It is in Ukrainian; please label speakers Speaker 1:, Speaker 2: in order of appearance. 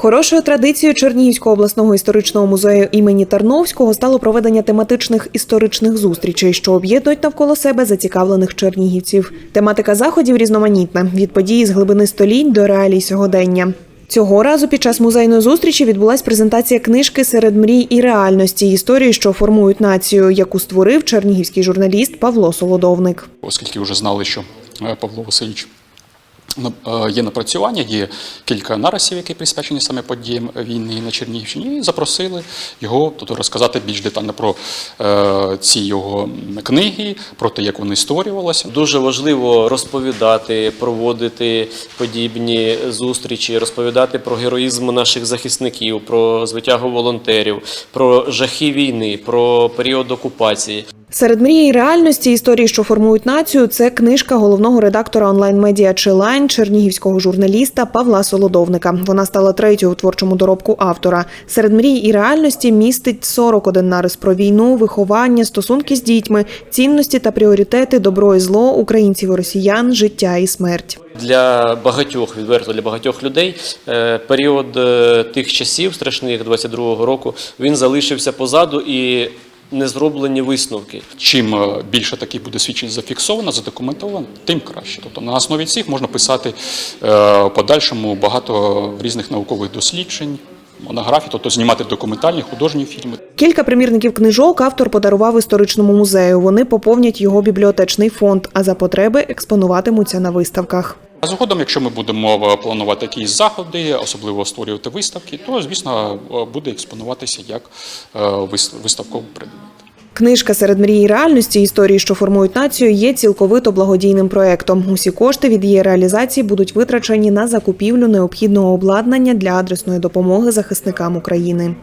Speaker 1: Хорошою традицією Чернігівського обласного історичного музею імені Тарновського стало проведення тематичних історичних зустрічей, що об'єднують навколо себе зацікавлених чернігівців. Тематика заходів різноманітна від подій з глибини століть до реалій сьогодення. Цього разу під час музейної зустрічі відбулась презентація книжки серед мрій і реальності історії, що формують націю, яку створив чернігівський журналіст Павло Солодовник.
Speaker 2: оскільки вже знали, що е, Павло Васильович є напрацювання, є кілька нарисів, які присвячені саме подіям війни на Чернігівщині, і запросили його тобто, розказати більш детально про е, ці його книги, про те, як вони створювалися.
Speaker 3: Дуже важливо розповідати, проводити подібні зустрічі, розповідати про героїзм наших захисників, про звитягу волонтерів, про жахи війни, про період окупації.
Speaker 1: Серед мрії реальності історії, що формують націю, це книжка головного редактора онлайн-медіа Челайн чернігівського журналіста Павла Солодовника. Вона стала третьою у творчому доробку автора. Серед мрій і реальності містить 41 нарис про війну, виховання, стосунки з дітьми, цінності та пріоритети, добро і зло, українців і росіян, життя і смерть.
Speaker 3: Для багатьох, відверто для багатьох людей, е, період е, тих часів страшних 22-го року він залишився позаду і не зроблені висновки.
Speaker 2: Чим е, більше таких буде свідчень зафіксовано, задокументовано, тим краще. Тобто на основі цих можна писати е, подальшому багато різних наукових досліджень, монографій, тобто знімати документальні художні фільми.
Speaker 1: Кілька примірників книжок автор подарував історичному музею. Вони поповнять його бібліотечний фонд, а за потреби експонуватимуться на виставках.
Speaker 2: Згодом, якщо ми будемо е, планувати якісь заходи, особливо створювати виставки, то звісно е, буде експонуватися як е, виставковий предмет.
Speaker 1: Книжка серед мрій і реальності історії, що формують націю, є цілковито благодійним проектом. Усі кошти від її реалізації будуть витрачені на закупівлю необхідного обладнання для адресної допомоги захисникам України.